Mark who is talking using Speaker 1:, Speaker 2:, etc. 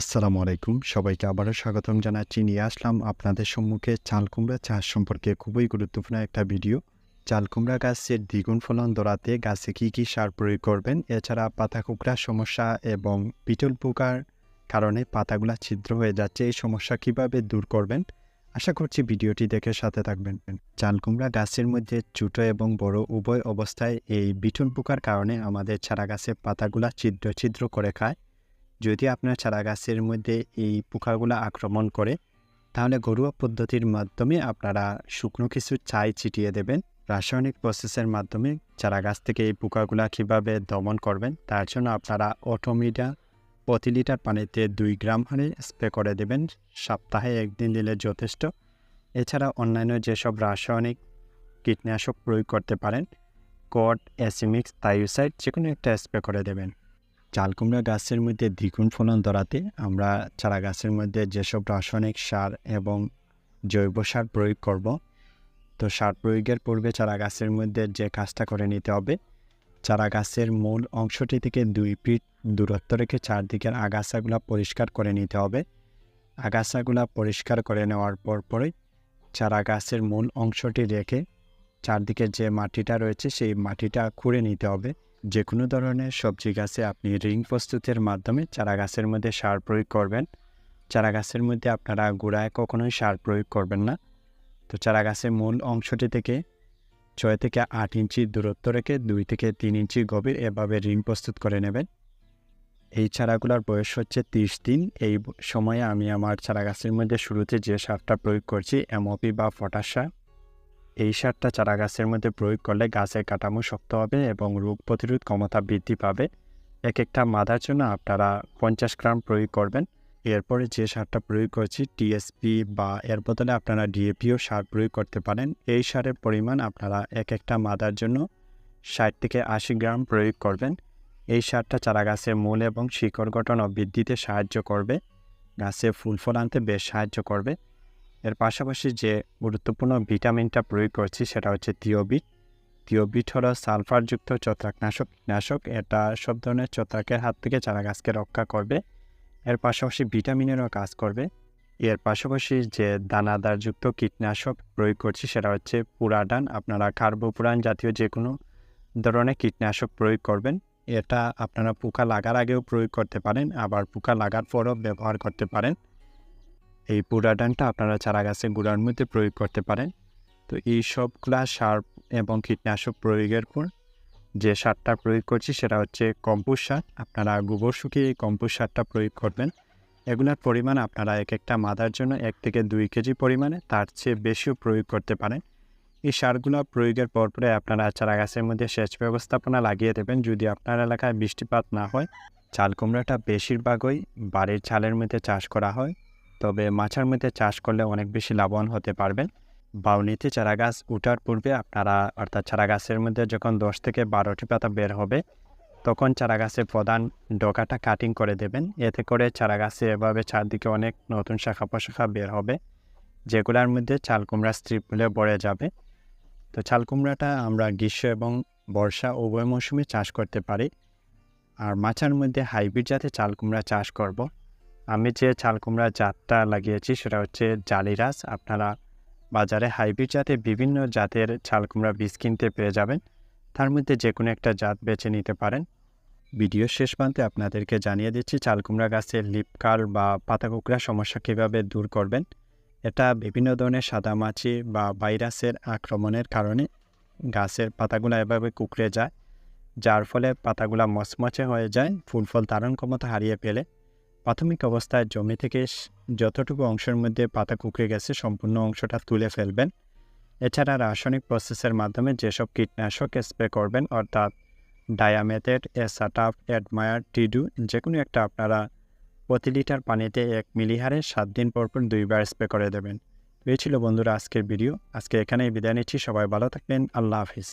Speaker 1: আসসালামু আলাইকুম। সবাইকে আবারও স্বাগতম জানাচ্ছি। নিয়ে আসলাম আপনাদের সম্মুখে চাল কুমড়া চাষ সম্পর্কে খুবই গুরুত্বপূর্ণ একটা ভিডিও। চাল কুমড়া গাছের দ্বিগুণ ফলন ধরাতে গাছে কী কী সার প্রয়োগ করবেন? এছাড়া পাতা কুকড়ার সমস্যা এবং পিটল পোকার কারণে পাতাগুলা ছিদ্র হয়ে যাচ্ছে, এই সমস্যা কীভাবে দূর করবেন? আশা করছি ভিডিওটি দেখে সাথে থাকবেন। চাল কুমড়া গাছের মধ্যে ছোট এবং বড় উভয় অবস্থায় এই বিটল পোকার কারণে আমাদের চারা গাছের পাতাগুলা ছিদ্র ছিদ্র করে খায়। যদি আপনার চারা গাছের মধ্যে এই পোকাগুলো আক্রমণ করে, তাহলে ঘরোয়া পদ্ধতির মাধ্যমে আপনারা শুকনো কিছু চাই ছিটিয়ে দেবেন। রাসায়নিক প্রসেসের মাধ্যমে চারা গাছ থেকে এই পোকাগুলো কীভাবে দমন করবেন, তার জন্য আপনারা অটোমিডা প্রতি লিটার পানিতে দুই গ্রাম হারে স্প্রে করে দেবেন। সপ্তাহে একদিন দিলে যথেষ্ট। এছাড়া অন্যান্য যেসব রাসায়নিক কীটনাশক প্রয়োগ করতে পারেন কট অ্যাসিমিক্স থাইওসাইড যে কোনো একটা স্প্রে করে দেবেন। চাল কুমড়া গাছের মধ্যে দ্বিগুণ ফলন ধরাতে আমরা চারা গাছের মধ্যে যেসব রাসায়নিক সার এবং জৈব সার প্রয়োগ করব, তো সার প্রয়োগের পূর্বে চারা গাছের মধ্যে যে কাজটা করে নিতে হবে, চারা গাছের মূল অংশটি থেকে দুই ফিট দূরত্ব রেখে চারদিকের আগাছাগুলো পরিষ্কার করে নিতে হবে। আগাছাগুলো পরিষ্কার করে নেওয়ার পর পরে চারা গাছের মূল অংশটি রেখে চারদিকে যে মাটিটা রয়েছে, সেই মাটিটা খুঁড়ে নিতে হবে। যে কোনো ধরনের সবজি গাছে আপনি রিং প্রস্তুতের মাধ্যমে চারা গাছের মধ্যে সার প্রয়োগ করবেন। চারা গাছের মধ্যে আপনারা গোড়ায় কখনোই সার প্রয়োগ করবেন না। তো চারা গাছের মূল অংশটি থেকে ছয় থেকে আট ইঞ্চি দূরত্ব রেখে দুই থেকে তিন ইঞ্চি গভীর এভাবে রিং প্রস্তুত করে নেবেন। এই চারাগুলোর বয়স হচ্ছে তিরিশ দিন। এই সময়ে আমি আমার চারা গাছের মধ্যে শুরুতে যে সারটা প্রয়োগ করছি, এমওপি বা পটাশ সার। এই সারটা চারা গাছের মধ্যে প্রয়োগ করলে গাছের কাঠামো শক্ত হবে এবং রোগ প্রতিরোধ ক্ষমতা বৃদ্ধি পাবে। এক একটা মাদার জন্য আপনারা পঞ্চাশ গ্রাম প্রয়োগ করবেন। এরপরে যে সারটা প্রয়োগ করছি টিএসপি বা এর বদলে আপনারা ডিএপিও সার প্রয়োগ করতে পারেন। এই সারের পরিমাণ আপনারা এক একটা মাদার জন্য ষাট থেকে আশি গ্রাম প্রয়োগ করবেন। এই সারটা চারা গাছের মূল এবং শিকড় গঠন ও বৃদ্ধিতে সাহায্য করবে। গাছে ফুল ফল আনতে বেশ সাহায্য করবে। এর পাশাপাশি যে গুরুত্বপূর্ণ ভিটামিনটা প্রয়োগ করছি সেটা হচ্ছে থিওবিট। থিওবিট হলো সালফারযুক্ত ছত্রাকনাশক কীটনাশক, এটা সব ধরনের ছত্রাকের হাত থেকে চারা গাছকে রক্ষা করবে। এর পাশাপাশি ভিটামিনেরও কাজ করবে। এর পাশাপাশি যে দানাদারযুক্ত কীটনাশক প্রয়োগ করছি সেটা হচ্ছে পুরাডান। আপনারা কার্বোপুরান জাতীয় যে কোনো ধরনের কীটনাশক প্রয়োগ করবেন। এটা আপনারা পোকা লাগার আগেও প্রয়োগ করতে পারেন, আবার পোকা লাগার পরও ব্যবহার করতে পারেন। এই পুরাডানটা আপনারা চারা গাছের গুঁড়ার মধ্যে প্রয়োগ করতে পারেন। তো এই সবগুলা সার এবং কীটনাশক প্রয়োগের পর যে সারটা প্রয়োগ করছি সেটা হচ্ছে কম্পোস্ট সার। আপনারা গোবর শুকিয়ে এই কম্পোস্ট সারটা প্রয়োগ করবেন। এগুলোর পরিমাণ আপনারা এক একটা মাদার জন্য এক থেকে দুই কেজি পরিমাণে তার চেয়ে বেশিও প্রয়োগ করতে পারেন। এই সারগুলো প্রয়োগের পরপরে আপনারা চারা গাছের মধ্যে সেচ ব্যবস্থাপনা লাগিয়ে দেবেন। যদি আপনার এলাকায় বৃষ্টিপাত না হয়, চাল কুমড়াটা বেশিরভাগই বাড়ির চালের মধ্যে চাষ করা হয়। তবে মাছার মধ্যে চাষ করলে অনেক বেশি লাভবান হতে পারবেন। বাউনিতে চারা গাছ উঠার পূর্বে আপনারা, অর্থাৎ চারা গাছের মধ্যে যখন দশ থেকে বারোটি পাতা বের হবে, তখন চারা গাছের প্রধান ডগাটা কাটিং করে দেবেন। এতে করে চারা গাছে এভাবে চারদিকে অনেক নতুন শাখা প্রশাখা বের হবে, যেগুলোর মধ্যে চাল কুমড়া স্ট্রিপগুলো বড়ে যাবে। তো চাল কুমড়াটা আমরা গ্রীষ্ম এবং বর্ষা উভয় মৌসুমে চাষ করতে পারি। আর মাচার মধ্যে হাইব্রিড জাতে চাল কুমড়া চাষ করব। আমি যে চাল কুমড়া জাতটা লাগিয়েছি সেটা হচ্ছে জালিরাস আপনারা বাজারে হাইব্রিড জাতে বিভিন্ন জাতের চাল কুমড়া বীজ কিনতে পেয়ে যাবেন। তার মধ্যে যে কোনো একটা জাত বেছে নিতে পারেন। ভিডিও শেষ প্রান্তে আপনাদেরকে জানিয়ে দিচ্ছি চাল কুমড়া গাছের লিপকাল বা পাতা কুকড়া সমস্যা কীভাবে দূর করবেন। এটা বিভিন্ন ধরনের সাদামাছি বা ভাইরাসের আক্রমণের কারণে গাছের পাতাগুলো এভাবে কুকড়ে যায়, যার ফলে পাতাগুলো মচমচে হয়ে যায় ফুল ফল ধারণ ক্ষমতা হারিয়ে ফেলে। প্রাথমিক অবস্থায় জমি থেকে যতটুকু অংশের মধ্যে পাতা কুকড়ে গেছে, সম্পূর্ণ অংশটা তুলে ফেলবেন। এছাড়া রাসায়নিক প্রসেসের মাধ্যমে যেসব কীটনাশক স্প্রে করবেন, অর্থাৎ ডায়ামেথেড এসাটাফ অ্যাডমায়ার টিডু যে কোনো একটা আপনারা প্রতি লিটার পানিতে এক মিলিহারে সাত দিন পর পর দুইবার স্প্রে করে দেবেন। এই ছিল বন্ধুরা আজকের ভিডিও আজকে এখানেই বিদায় নিচ্ছি। সবাই ভালো থাকবেন। আল্লাহ হাফিজ।